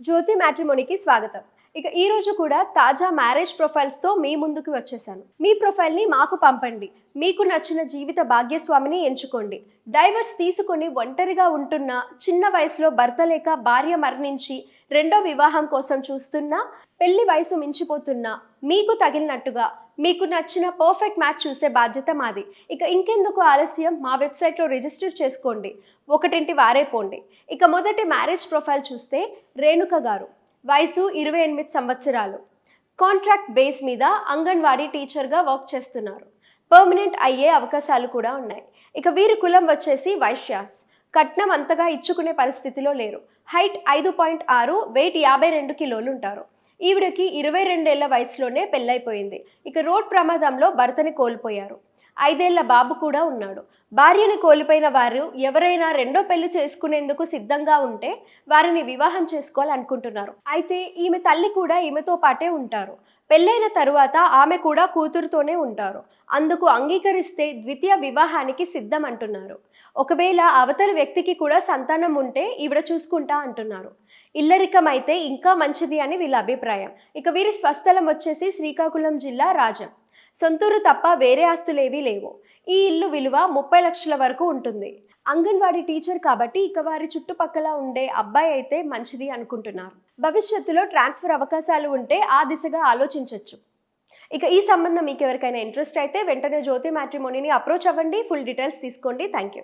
జ్యోతి మ్యాట్రిమోనీకి స్వాగతం ఇక ఈ రోజు కూడా తాజా మ్యారేజ్ ప్రొఫైల్స్తో మీ ముందుకు వచ్చేసాను. మీ ప్రొఫైల్ని మాకు పంపండి. మీకు నచ్చిన జీవిత భాగ్యస్వామిని ఎంచుకోండి. డైవర్స్ తీసుకొని ఒంటరిగా ఉంటున్న చిన్న వయసులో భర్త లేక భార్య మరణించి రెండో వివాహం కోసం చూస్తున్నా పెళ్ళి వయసు మించిపోతున్నా మీకు తగిలినట్టుగా మీకు నచ్చిన పర్ఫెక్ట్ మ్యాచ్ చూసే బాధ్యత మాది. ఇక ఇంకెందుకు ఆలస్యం? మా వెబ్సైట్లో రిజిస్టర్ చేసుకోండి. ఒకటింటి వారే పోండి. ఇక మొదటి మ్యారేజ్ ప్రొఫైల్ చూస్తే రేణుక గారు. వయసు ఇరవై ఎనిమిది సంవత్సరాలు. కాంట్రాక్ట్ బేస్ మీద అంగన్వాడీ టీచర్గా వర్క్ చేస్తున్నారు. పర్మనెంట్ అయ్యే అవకాశాలు కూడా ఉన్నాయి. ఇక వీరి కులం వచ్చేసి వైశ్యాస్. కట్నం అంతగా ఇచ్చుకునే పరిస్థితిలో లేరు. హైట్ ఐదు పాయింట్ ఆరు వెయిట్ యాభై రెండు కిలోలు ఉంటారు. ఈవిడకి ఇరవై రెండేళ్ళ వయసులోనే పెళ్ళైపోయింది. ఇక రోడ్ ప్రమాదంలో భర్తని కోల్పోయారు. ఐదేళ్ళ బాబు కూడా ఉన్నాడు. భార్యను కోల్పోయిన వారు ఎవరైనా రెండో పెళ్ళి చేసుకునేందుకు సిద్ధంగా ఉంటే వారిని వివాహం చేసుకోవాలనుకుంటున్నారు. అయితే ఈమె తల్లి కూడా ఈమెతో పాటే ఉంటారు. పెళ్ళైన తరువాత ఆమె కూడా కూతురుతోనే ఉంటారు. అందుకు అంగీకరిస్తే ద్వితీయ వివాహానికి సిద్ధం అంటున్నారు. ఒకవేళ అవతల వ్యక్తికి కూడా సంతానం ఉంటే ఈవిడ చూసుకుంటా అంటున్నారు. ఇల్లరికం అయితే ఇంకా మంచిది అని వీళ్ళ అభిప్రాయం. ఇక వీరి స్వస్థలం వచ్చేసి శ్రీకాకుళం జిల్లా రాజం. సొంతూరు తప్ప వేరే ఆస్తులేవీ లేవు. ఈ ఇల్లు విలువ ముప్పై లక్షల వరకు ఉంటుంది. అంగన్వాడీ టీచర్ కాబట్టి ఇక వారి చుట్టుపక్కల ఉండే అబ్బాయి అయితే మంచిది అనుకుంటున్నారు. భవిష్యత్తులో ట్రాన్స్ఫర్ అవకాశాలు ఉంటే ఆ దిశగా ఆలోచించవచ్చు ఇక ఈ సంబంధం మీకు ఎవరికైనా ఇంట్రెస్ట్ అయితే వెంటనే జ్యోతి మ్యాట్రిమోనీని అప్రోచ్ అవ్వండి. ఫుల్ డీటెయిల్స్ తీసుకోండి. Thank you